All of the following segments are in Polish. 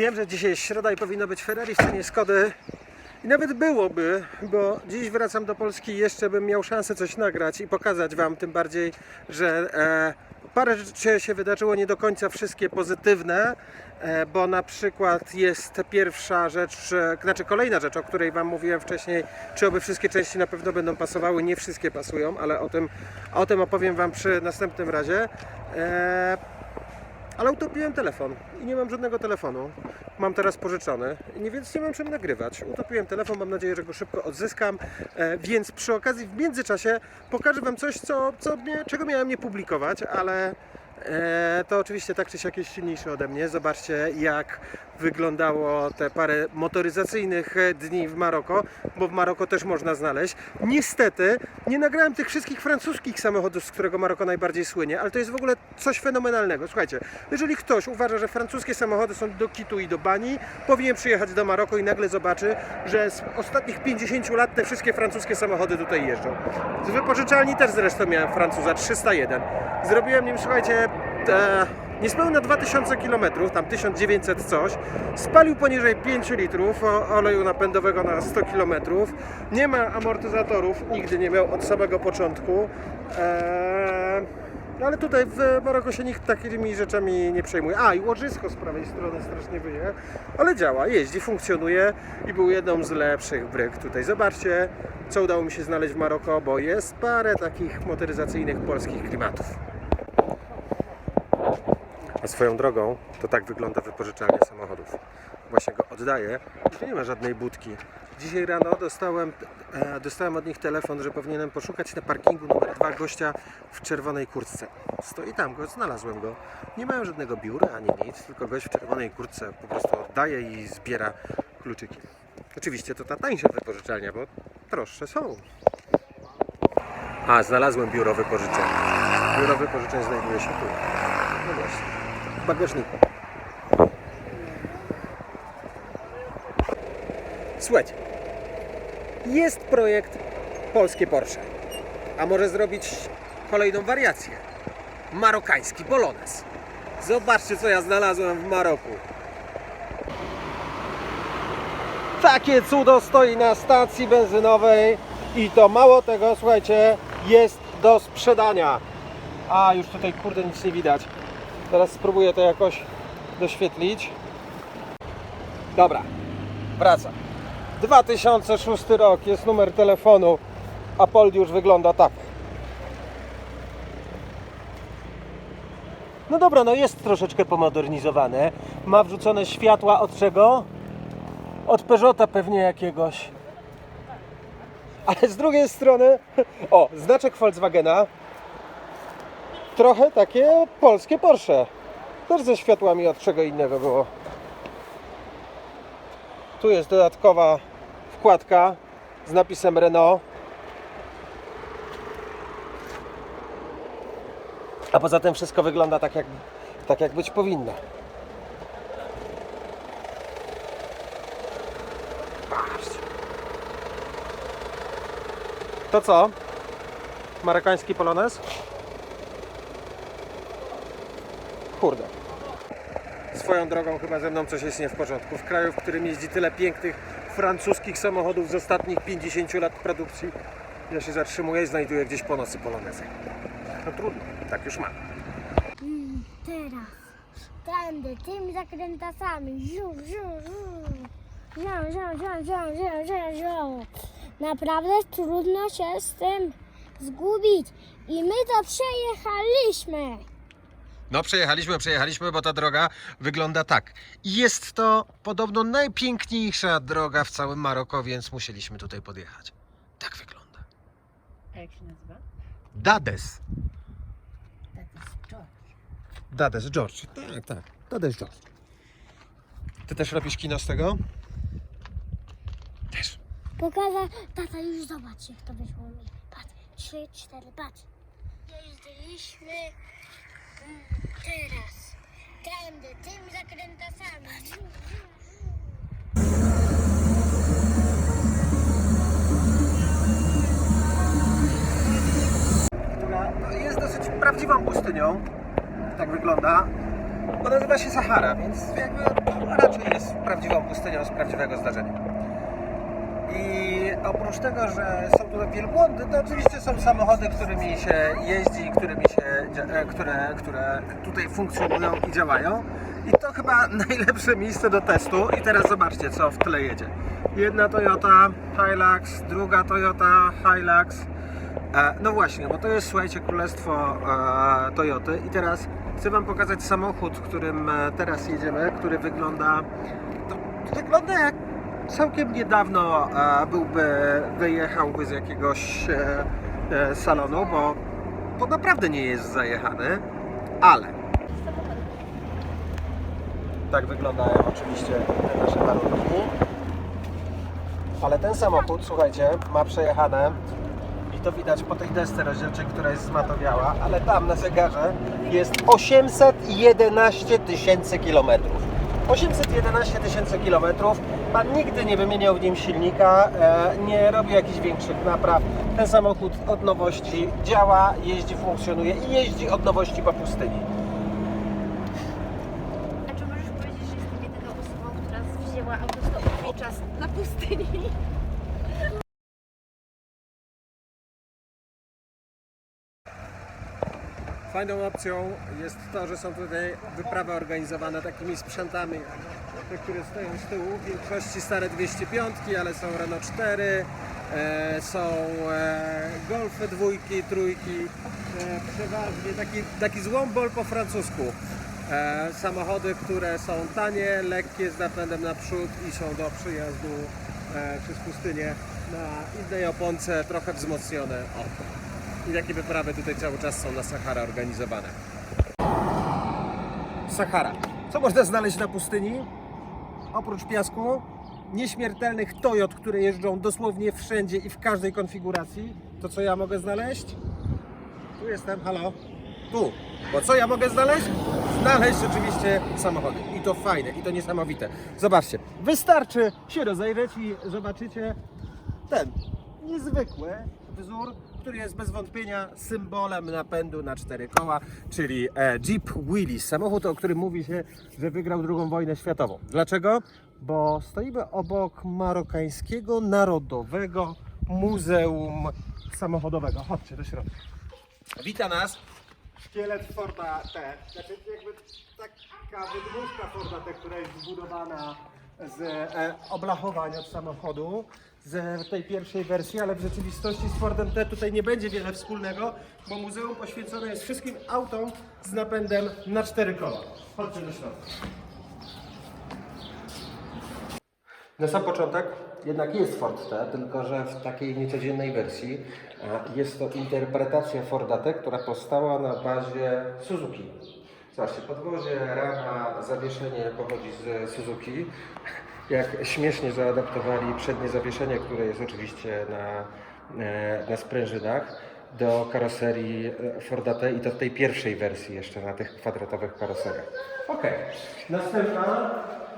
Wiem, że dzisiaj jest środa i powinno być Ferrari w cenie Skody. I nawet byłoby, bo dziś wracam do Polski i jeszcze bym miał szansę coś nagrać i pokazać Wam, tym bardziej, że e, parę rzeczy się wydarzyło, nie do końca wszystkie pozytywne, e, bo na przykład jest pierwsza rzecz, e, znaczy kolejna rzecz, o której Wam mówiłem wcześniej, czy oby wszystkie części na pewno będą pasowały, nie wszystkie pasują, ale o tym, o tym opowiem Wam przy następnym razie. E, ale utopiłem telefon i nie mam żadnego telefonu. Mam teraz pożyczony, nie, więc nie mam czym nagrywać. Utopiłem telefon, mam nadzieję, że go szybko odzyskam. E, więc przy okazji w międzyczasie pokażę Wam coś, co, co mnie, czego miałem nie publikować, ale e, to oczywiście tak czy siak jest silniejszy ode mnie. Zobaczcie, jak wyglądało te parę motoryzacyjnych e, dni w Maroko, bo w Maroko też można znaleźć. Niestety nie nagrałem tych wszystkich francuskich samochodów, z którego Maroko najbardziej słynie, ale to jest w ogóle coś fenomenalnego. Słuchajcie, jeżeli ktoś uważa, że francuskie samochody są do kitu i do bani, powinien przyjechać do Maroko i nagle zobaczy, że z ostatnich 50 lat te wszystkie francuskie samochody tutaj jeżdżą. Z wypożyczalni też zresztą miałem Francuza 301. Zrobiłem nim, słuchajcie, niespełna 2000 km, tam 1900 coś. Spalił poniżej 5 litrów oleju napędowego na 100 km. Nie ma amortyzatorów, nigdy nie miał od samego początku. Eee, ale tutaj w Maroko się nikt takimi rzeczami nie przejmuje. A i łożysko z prawej strony strasznie wyje, ale działa, jeździ, funkcjonuje i był jedną z lepszych bryk tutaj. Zobaczcie, co udało mi się znaleźć w Maroko, bo jest parę takich motoryzacyjnych polskich klimatów. A swoją drogą, to tak wygląda wypożyczalnia samochodów. Właśnie go oddaję nie ma żadnej budki. Dzisiaj rano dostałem, e, dostałem od nich telefon, że powinienem poszukać na parkingu numer 2 gościa w czerwonej kurtce. Stoi tam, go, znalazłem go. Nie mają żadnego biura ani nic, tylko gość w czerwonej kurtce po prostu oddaje i zbiera kluczyki. Oczywiście to ta tańsza wypożyczalnia, bo droższe są. A, znalazłem biuro wypożyczeń. Biuro wypożyczeń znajduje się tu. No właśnie, bagażniku. Słuchajcie, jest projekt polskie Porsche. A może zrobić kolejną wariację? Marokański Polones. Zobaczcie, co ja znalazłem w Maroku. Takie cudo stoi na stacji benzynowej i to mało tego, słuchajcie, jest do sprzedania. A, już tutaj kurde nic nie widać. Teraz spróbuję to jakoś doświetlić. Dobra, wracam. 2006 rok, jest numer telefonu. Apoldi już wygląda tak. No dobra, no jest troszeczkę pomodernizowane. Ma wrzucone światła od czego? Od Peugeota pewnie jakiegoś. Ale z drugiej strony, o, znaczek Volkswagena. Trochę takie polskie Porsche. Też ze światłami od czego innego było. Tu jest dodatkowa wkładka z napisem Renault. A poza tym wszystko wygląda tak jak, tak jak być powinno. To co? Marokański Polones? Kurde. Swoją drogą chyba ze mną coś jest nie w porządku. W kraju, w którym jeździ tyle pięknych francuskich samochodów z ostatnich 50 lat produkcji, ja się zatrzymuję i znajduję gdzieś po nocy polonezy. No trudno, tak już mam. Mm, teraz tędy, tymi zakrętasami. Ziu. Ziu, ziu, ziu, ziu, ziu, ziu, ziu. Naprawdę trudno się z tym zgubić. I my to przejechaliśmy. No przejechaliśmy, przejechaliśmy, bo ta droga wygląda tak. I Jest to podobno najpiękniejsza droga w całym Maroko, więc musieliśmy tutaj podjechać. Tak wygląda. A jak się nazywa? Dades. Jest George. Dades George. Tak, tak. Dades George. Ty też robisz kino z tego? Też. Pokaza, tata już zobacz jak to wyszło mi. Patrz, trzy, cztery, patrz. Jeździliśmy mm, teraz. Tędy, tymi zakrętasami. Która jest dosyć prawdziwą pustynią. Tak wygląda. On nazywa się Sahara, więc jakby raczej jest prawdziwą pustynią z prawdziwego zdarzenia. I oprócz tego, że są tutaj wielbłądy, to oczywiście są samochody, którymi się jeździ, którymi się, e, które, które tutaj funkcjonują i działają. I to chyba najlepsze miejsce do testu. I teraz zobaczcie, co w tle jedzie. Jedna Toyota Hilux, druga Toyota Hilux. E, No właśnie, bo to jest, słuchajcie, królestwo e, Toyoty. I teraz chcę Wam pokazać samochód, którym teraz jedziemy, który wygląda. To wygląda jak całkiem niedawno e, byłby, wyjechałby z jakiegoś e, e, salonu, bo to naprawdę nie jest zajechany, ale tak wyglądają oczywiście te nasze warunki. Ale ten samochód, słuchajcie, ma przejechane i to widać po tej desce rozdzielczej, która jest zmatowiała, ale tam na zegarze jest 811 tysięcy kilometrów. 811 tysięcy kilometrów. Pan nigdy nie wymieniał w nim silnika, e, nie robi jakichś większych napraw. Ten samochód od nowości działa, jeździ, funkcjonuje i jeździ od nowości po pustyni. A czy możesz powiedzieć, że jestem jedyną osobą, która wzięła autostop czas na pustyni? Fajną opcją jest to, że są tutaj wyprawy organizowane takimi sprzętami, te, które stoją z tyłu. W większości stare 205, ale są Renault 4, e, są e, Golfy dwójki, trójki, e, przeważnie taki, taki złombol po francusku. E, samochody, które są tanie, lekkie z napędem naprzód i są do przyjazdu e, przez pustynię na innej oponce, trochę wzmocnione. O. I takie wyprawy tutaj cały czas są na Sahara organizowane. Sahara. Co można znaleźć na pustyni? Oprócz piasku, nieśmiertelnych Toyot, które jeżdżą dosłownie wszędzie i w każdej konfiguracji. To co ja mogę znaleźć? Tu jestem, halo. Tu. Bo co ja mogę znaleźć? Znaleźć oczywiście samochody. I to fajne, i to niesamowite. Zobaczcie, wystarczy się rozejrzeć i zobaczycie ten niezwykły wzór, który jest bez wątpienia symbolem napędu na cztery koła, czyli e, Jeep Willys. Samochód, o którym mówi się, że wygrał II wojnę światową. Dlaczego? Bo stoimy obok Marokańskiego Narodowego Muzeum Samochodowego. Chodźcie do środka. Wita nas szkielet Forda T. Znaczy jakby taka wydmuszka Forda T, która jest zbudowana z e, oblachowań od samochodu z tej pierwszej wersji, ale w rzeczywistości z Fordem T tutaj nie będzie wiele wspólnego, bo muzeum poświęcone jest wszystkim autom z napędem na cztery koła. Chodźcie do środka. Na sam początek jednak jest Ford T, tylko że w takiej niecodziennej wersji. Jest to interpretacja Forda T, która powstała na bazie Suzuki. Zobaczcie, podwozie, rama, zawieszenie pochodzi z Suzuki. Jak śmiesznie zaadaptowali przednie zawieszenie, które jest oczywiście na, e, na sprężynach, do karoserii e, Forda T i w tej pierwszej wersji jeszcze na tych kwadratowych karoseriach. Ok, następna,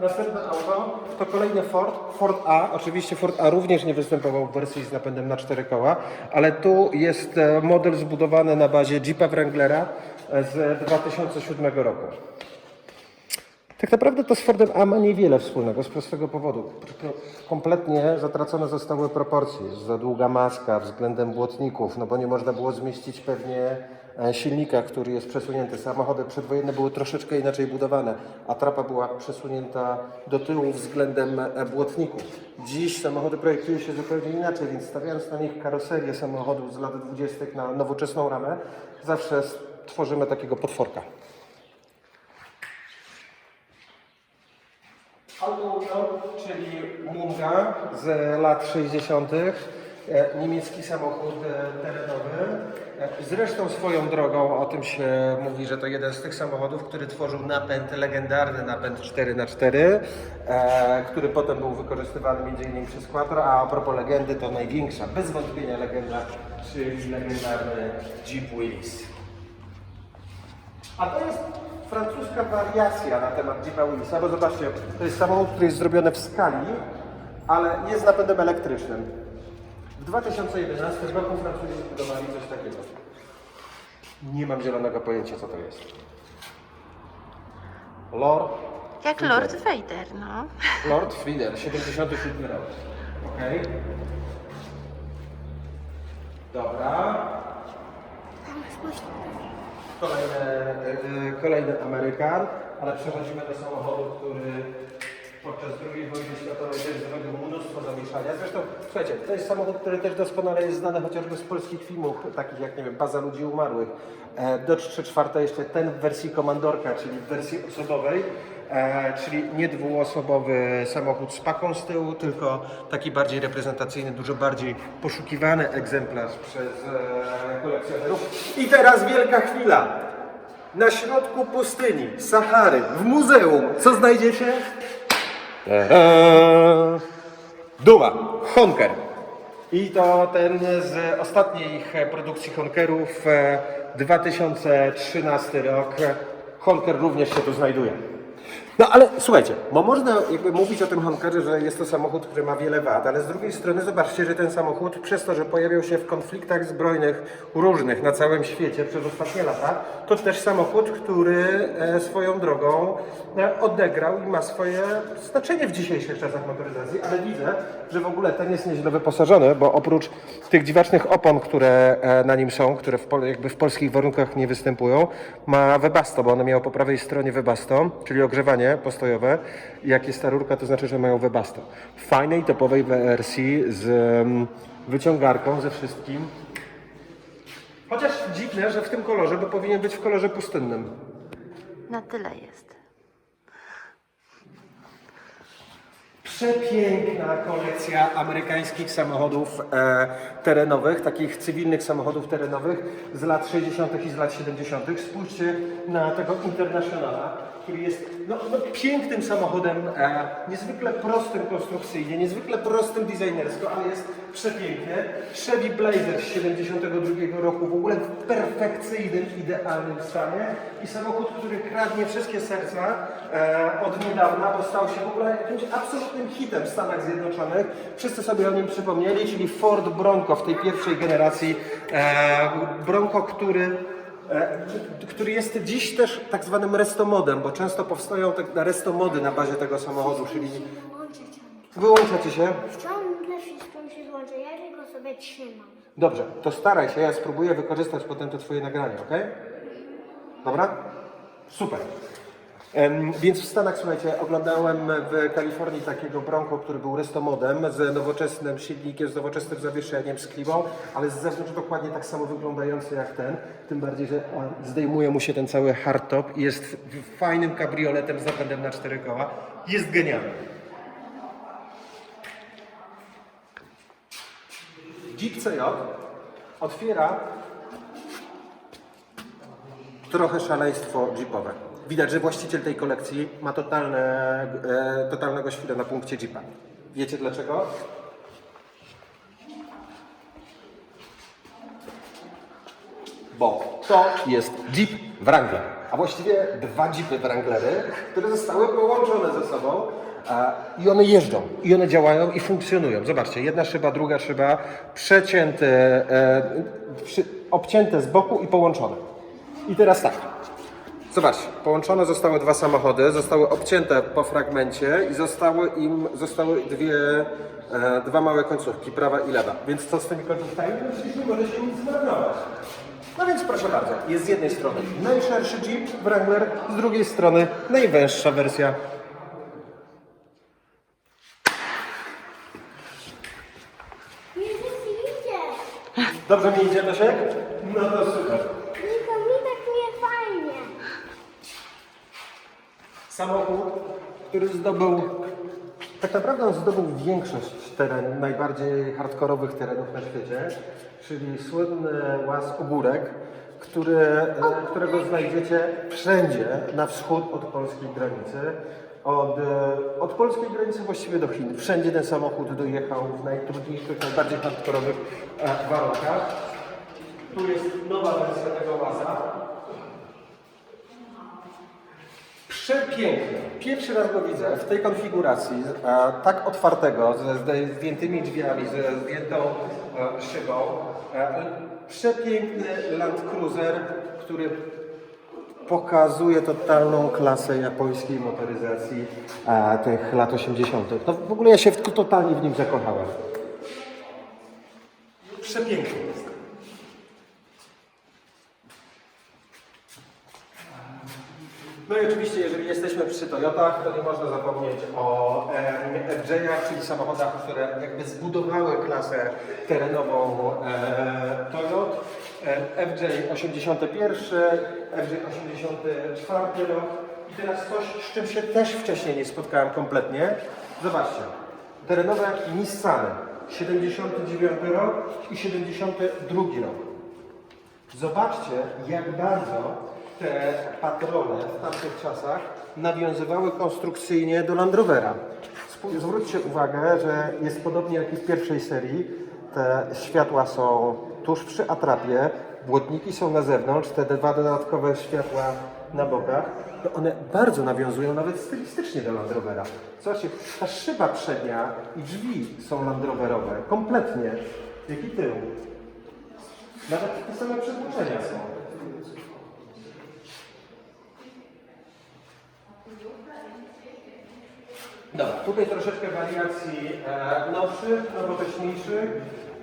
następne auto to kolejny Ford, Ford A. Oczywiście Ford A również nie występował w wersji z napędem na cztery koła, ale tu jest e, model zbudowany na bazie Jeepa Wranglera z 2007 roku. Tak naprawdę to z Fordem A ma niewiele wspólnego z prostego powodu. Kompletnie zatracone zostały proporcje. Za długa maska względem błotników, no bo nie można było zmieścić pewnie e, silnika, który jest przesunięty. Samochody przedwojenne były troszeczkę inaczej budowane, a trapa była przesunięta do tyłu względem e, błotników. Dziś samochody projektuje się zupełnie inaczej, więc stawiając na nich karoserię samochodu z lat 20. na nowoczesną ramę, zawsze tworzymy takiego potworka. Auto czyli Munga z lat 60. e, Niemiecki samochód e, terenowy. E, Zresztą swoją drogą o tym się mówi, że to jeden z tych samochodów, który tworzył napęd, legendarny napęd 4x4, e, który potem był wykorzystywany m.in. przez Quattro, a a propos legendy to największa, bez wątpienia legenda, czyli legendarny Jeep Willys. A to jest francuska wariacja na temat Jeepa Willisa, bo zobaczcie, to jest samochód, który jest zrobiony w skali, ale jest napędem elektrycznym. W 2011 roku Francuzi zbudowali coś takiego. Nie mam zielonego pojęcia, co to jest. Lord Jak Lord Vader, no. Lord Frieder, 77 rok. Okej. Dobra. Kolejny, e, e, kolejny Amerykan, ale przechodzimy do samochodu, który podczas II wojny światowej też zrobił mnóstwo zamieszania. Zresztą, słuchajcie, to jest samochód, który też doskonale jest znany chociażby z polskich filmów, takich jak, nie wiem, Baza Ludzi Umarłych. E, Dodge 3.4 jeszcze ten w wersji komandorka, czyli w wersji osobowej, e, czyli nie dwuosobowy samochód z paką z tyłu, tylko taki bardziej reprezentacyjny, dużo bardziej poszukiwany egzemplarz przez e, kolekcjonerów. I teraz wielka chwila. Na środku pustyni, Sahary, w muzeum, co znajdziecie? Eee, Duma, Honker. I to ten z ostatnich e, produkcji Honkerów, e, 2013 rok. Honker również się tu znajduje. No ale słuchajcie, bo można jakby mówić o tym Honkerze, że jest to samochód, który ma wiele wad, ale z drugiej strony zobaczcie, że ten samochód przez to, że pojawiał się w konfliktach zbrojnych różnych na całym świecie przez ostatnie lata, to też samochód, który e, swoją drogą e, odegrał i ma swoje znaczenie w dzisiejszych czasach motoryzacji, ale widzę, że w ogóle ten jest nieźle wyposażony, bo oprócz tych dziwacznych opon, które e, na nim są, które w, jakby w polskich warunkach nie występują, ma Webasto, bo one miało po prawej stronie Webasto, czyli ogrzewanie postojowe. Jak jest ta rurka, to znaczy, że mają Webasto. W fajnej, topowej wersji z wyciągarką, ze wszystkim. Chociaż dziwne, że w tym kolorze, bo powinien być w kolorze pustynnym. Na tyle jest. Przepiękna kolekcja amerykańskich samochodów e, terenowych, takich cywilnych samochodów terenowych z lat 60. i z lat 70. Spójrzcie na tego Internationala, który jest no, no, pięknym samochodem, e, niezwykle prostym konstrukcyjnie, niezwykle prostym designersko, ale jest przepiękny. Chevy Blazer z 72 roku, w ogóle w perfekcyjnym, idealnym stanie i samochód, który kradnie wszystkie serca e, od niedawna, bo stał się w ogóle jakimś absolutnym hitem w Stanach Zjednoczonych. Wszyscy sobie o nim przypomnieli, czyli Ford Bronco w tej pierwszej generacji. E, Bronco, który który jest dziś też tak zwanym restomodem, bo często powstają tak restomody na bazie tego samochodu, czyli Łączę ciągle. wyłącza ci się. Ciągle wszystko mi się złącza, ja tylko sobie trzymam. Dobrze, to staraj się, ja spróbuję wykorzystać potem to twoje nagranie, ok? Dobra? Super. Więc w Stanach, słuchajcie, oglądałem w Kalifornii takiego Bronco, który był restomodem z nowoczesnym silnikiem, z nowoczesnym zawieszeniem, z klimą, ale z zewnątrz dokładnie tak samo wyglądający jak ten. Tym bardziej, że zdejmuje mu się ten cały hardtop i jest fajnym kabrioletem z napędem na cztery koła. Jest genialny. Jeep CJ otwiera trochę szaleństwo jeepowe. Widać, że właściciel tej kolekcji ma totalne, e, totalnego świra na punkcie jeepa. Wiecie dlaczego? Bo to jest Jeep Wrangler, a właściwie dwa Jeepy Wranglery, które zostały połączone ze sobą i one jeżdżą, i one działają i funkcjonują. Zobaczcie, jedna szyba, druga szyba, przecięte, e, przy, obcięte z boku i połączone. I teraz tak. Zobaczcie, połączone zostały dwa samochody, zostały obcięte po fragmencie i zostały im zostały dwie, e, dwa małe końcówki, prawa i lewa. Więc co z tymi końcówkami? No przecież nie może się nic zmarnować. No więc proszę bardzo, jest z jednej strony najszerszy Jeep Wrangler, z drugiej strony najwęższa wersja. Dobrze mi idzie, Leszek? No to super. Niko, mi tak nie fajnie. Samochód, który zdobył, tak naprawdę on zdobył większość teren, najbardziej hardkorowych terenów na świecie, czyli słynny łaz Ogórek, który, e, którego znajdziecie wszędzie na wschód od polskiej granicy. Od, e, od polskiej granicy właściwie do Chin. Wszędzie ten samochód dojechał w najtrudniejszych, najbardziej hardkorowych e, warunkach. Tu jest nowa wersja tego łaza. Przepiękny. Pierwszy raz go widzę w tej konfiguracji, e, tak otwartego, ze zdjętymi drzwiami, ze zdjętą e, szybą. E, przepiękny Land Cruiser, który pokazuje totalną klasę japońskiej motoryzacji e, tych lat 80. No, w ogóle ja się w, totalnie w nim zakochałem. Przepiękny jest. No i oczywiście, jeżeli jesteśmy przy Toyotach, to nie można zapomnieć o e, FJ-ach, czyli samochodach, które jakby zbudowały klasę terenową e, Toyot. E, FJ 81, FJ 84 rok i teraz coś, z czym się też wcześniej nie spotkałem kompletnie. Zobaczcie, terenowe Nissany 79 rok i 72 rok. Zobaczcie, jak bardzo te patrole w tamtych czasach nawiązywały konstrukcyjnie do Land Rovera. Zwróćcie uwagę, że jest podobnie jak i w pierwszej serii. Te światła są tuż przy atrapie, błotniki są na zewnątrz, te dwa dodatkowe światła na bokach. To one bardzo nawiązują nawet stylistycznie do Land Rovera. Zobaczcie, ta szyba przednia i drzwi są Land Roverowe, kompletnie, jak i tył. Nawet te same przedłużenia są. Dobra, tutaj troszeczkę wariacji e, nowszych, nowocześniejszych.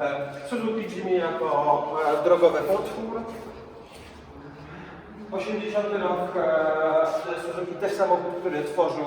E, Suzuki brzmi jako e, drogowy potwór. 80 rok e, Suzuki też samochód, który tworzył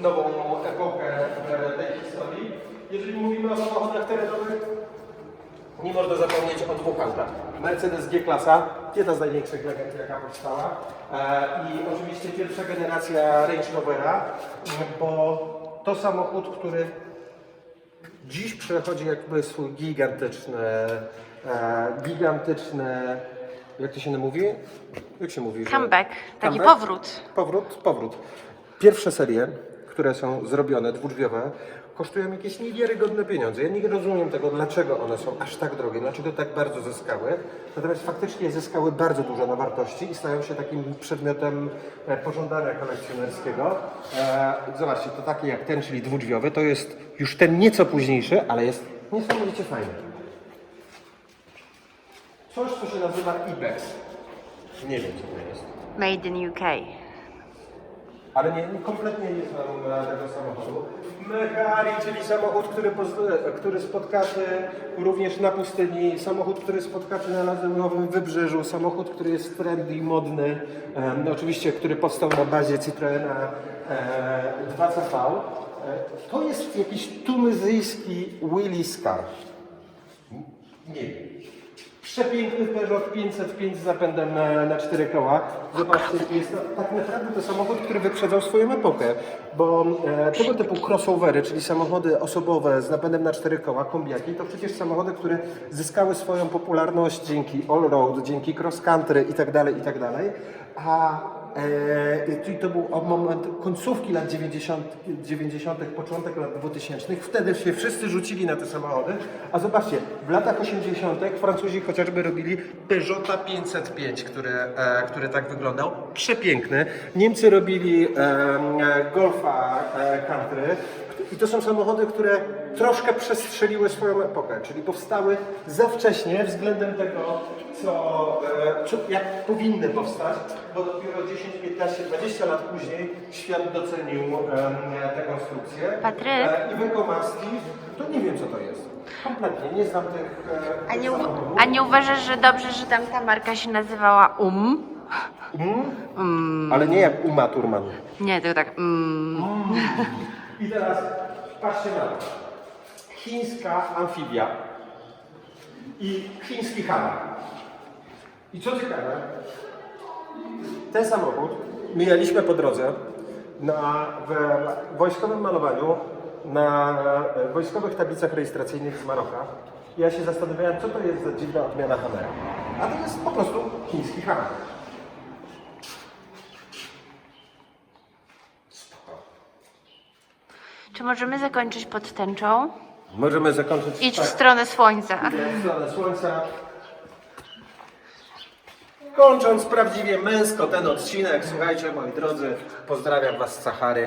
nową epokę e, tej historii. Jeżeli mówimy o samochodach terenowych, nie można zapomnieć o dwóch autach. Mercedes G-klasa, jedna z największych legend, jaka powstała. E, I oczywiście pierwsza generacja Range Rovera, bo to samochód, który dziś przechodzi jakby swój gigantyczny, e, gigantyczny, jak to się mówi? Jak się mówi? że- Comeback, taki powrót. Powrót, powrót. Pierwsze serie, które są zrobione, dwudrzwiowe, kosztują jakieś niewiarygodne pieniądze. Ja nie rozumiem tego, dlaczego one są aż tak drogie, dlaczego tak bardzo zyskały. Natomiast faktycznie zyskały bardzo dużo na wartości i stają się takim przedmiotem e, pożądania kolekcjonerskiego. E, zobaczcie, to takie jak ten, czyli dwudrzwiowy, to jest już ten nieco późniejszy, ale jest niesamowicie fajny. Coś, co się nazywa Ibex. Nie wiem, co to jest. Made in UK. Ale nie, nie, kompletnie nie znam tego samochodu. Mehari, czyli samochód, który, który spotkacie również na pustyni, samochód, który spotkacie na Lazurowym Wybrzeżu, samochód, który jest trendy modny, no oczywiście, który powstał na bazie Citroena e, 2CV. E, to jest jakiś tunezyjski Willys car. Nie wiem. Przepiękny Peugeot 505 z zapędem na, na cztery koła. Zobaczcie, jest to tak naprawdę to samochód, który wyprzedzał swoją epokę, bo e, tego typu crossovery, czyli samochody osobowe z napędem na cztery koła, kombiaki, to przecież samochody, które zyskały swoją popularność dzięki all-road, dzięki cross-country itd., itd., a e, czyli to był moment końcówki lat 90., 90., początek lat 2000. Wtedy się wszyscy rzucili na te samochody. A zobaczcie, w latach 80. Francuzi chociażby robili Peugeota 505, który, e, który tak wyglądał. Przepiękny. Niemcy robili e, Golfa e, Country. I to są samochody, które troszkę przestrzeliły swoją epokę, czyli powstały za wcześnie względem tego, co, e, co, jak powinny powstać, bo dopiero 10, 15, 20 lat później świat docenił em, te konstrukcje. Patryk? E, I Wekomaski, to nie wiem co to jest. Kompletnie, nie znam tych, e, A nie, a nie uważasz, że dobrze, że tam ta marka się nazywała UM? Mm? Ale nie jak Uma Thurman. Nie, tylko tak mm. I teraz patrzcie na to. Chińska amfibia i chiński hammer. I co ciekawe, ten samochód mijaliśmy po drodze na, w wojskowym malowaniu na e, wojskowych tablicach rejestracyjnych z Maroka. Ja się zastanawiałem, co to jest za dziwna odmiana Hammera. A to jest po prostu chiński hammer. Czy możemy zakończyć pod tęczą? Możemy zakończyć Idź w tak. stronę słońca. w stronę słońca. Kończąc prawdziwie męsko ten odcinek, słuchajcie moi drodzy, pozdrawiam Was z Sahary.